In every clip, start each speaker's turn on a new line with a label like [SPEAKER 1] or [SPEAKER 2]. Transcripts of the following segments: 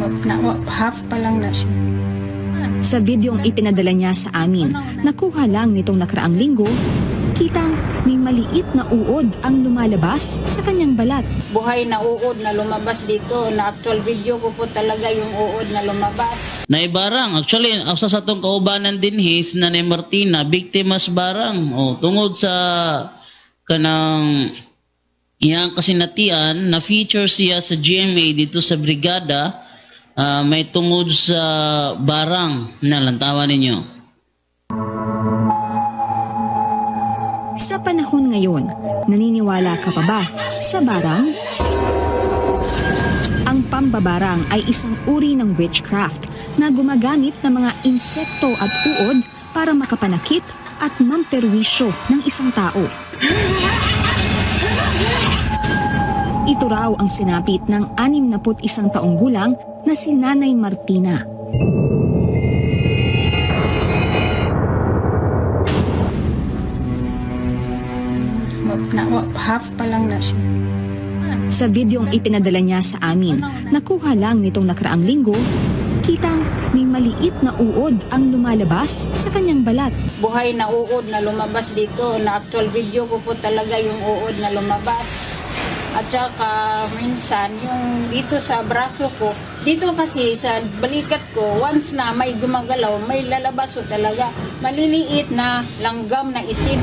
[SPEAKER 1] Na, half pa lang na siya.
[SPEAKER 2] Sa videong ipinadala niya sa amin, nakuha lang nitong nakaraang linggo, kitang may maliit na uod ang lumalabas sa kanyang balat.
[SPEAKER 1] Buhay na uod na lumabas dito. Na actual video ko po talaga yung uod na lumabas.
[SPEAKER 3] Naibarang. Actually, asa sa tong kaubanan din his na ni Martina, biktimas barang. O, tungod sa kanang iyang kasinatian, na feature siya sa GMA dito sa brigada, ah, may tungod sa barang na lantawan ninyo.
[SPEAKER 2] Sa panahon ngayon, naniniwala ka pa ba sa barang? Ang pambabarang ay isang uri ng witchcraft na gumagamit ng mga insekto at uod para makapanakit at mamperwisyo ng isang tao. Raw ang sinapit ng 61 taong gulang na si Nanay Martina.
[SPEAKER 1] Na, half pa lang na siya.
[SPEAKER 2] Sa videong ipinadala niya sa amin, nakuha lang nitong nakaraang linggo, kitang may maliit na uod ang lumalabas sa kanyang balat.
[SPEAKER 1] Buhay na uod na lumabas dito. Na actual video ko po talaga yung uod na lumabas. At saka minsan yung dito sa braso ko, dito kasi sa balikat ko, once na may gumagalaw, may lalabas ko talaga. Maliliit na langgam na itim.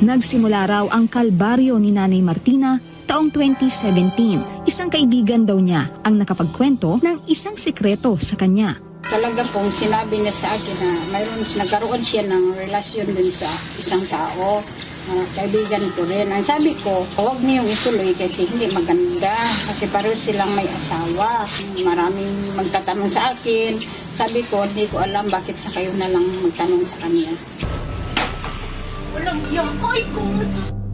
[SPEAKER 2] Nagsimula raw ang kalbaryo ni Nanay Martina taong 2017. Isang kaibigan daw niya ang nakapagkwento ng isang sikreto sa kanya.
[SPEAKER 1] Talaga pong sinabi niya sa akin na mayroon nagkaroon siya ng relasyon din sa isang tao. Ah, kaibigan ko rin. Ang sabi ko, huwag niyong ituloy kasi hindi maganda. Kasi pareho silang may asawa. Maraming magtatanong sa akin. Sabi ko, hindi ko alam bakit sa kayo na lang magtanong sa kanya.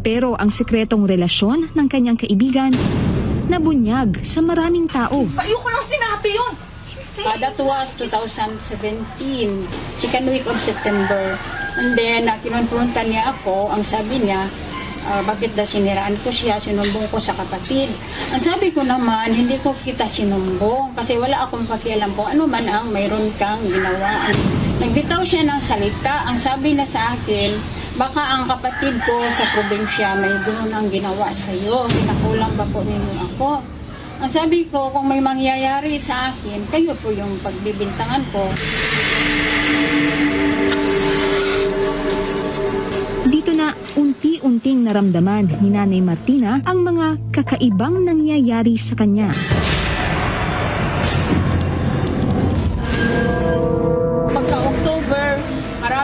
[SPEAKER 2] Pero ang sikretong relasyon ng kanyang kaibigan nabunyag sa maraming tao.
[SPEAKER 4] Sa'yo ko lang sinabi yun.
[SPEAKER 1] Uh, that was 2017, second week of September. And then, uh, kinonfrontan niya ako, ang sabi niya, ah, bakit daw siniraan ko siya, sinumbong ko sa kapatid. Ang sabi ko naman, hindi ko kita sinumbong kasi wala akong pakialam kung ano man ang mayroon kang ginawa. Nagbitaw siya ng salita, ang sabi na sa akin, baka ang kapatid ko sa probinsya may ganoon ang ginawa sa iyo, pinakulang ba po ninyo ako? Ang sabi ko, kung may mangyayari sa akin, kayo po yung pagbibintangan ko.
[SPEAKER 2] Dito na unti-unting naramdaman ni Nanay Martina ang mga kakaibang nangyayari sa kanya.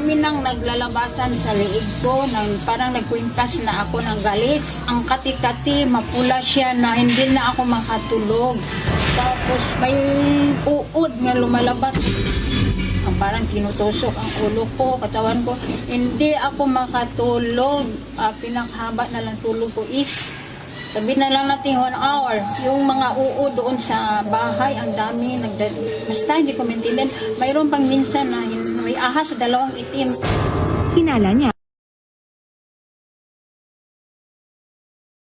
[SPEAKER 1] Marami nang naglalabasan sa liig ko, nang parang nagkwintas na ako ng galis. Ang kati-kati, mapula siya na hindi na ako makatulog. Tapos may uod nga lumalabas. Ang parang tinutusok ang ulo ko, katawan ko. Hindi ako makatulog. Ah, pinakhaba na lang tulog ko is sabi na lang natin one hour. Yung mga uod doon sa bahay, ang dami. Nagda- Basta hindi ko maintindihan. Mayroon pang minsan na may ahas dalawang itim.
[SPEAKER 2] Hinala niya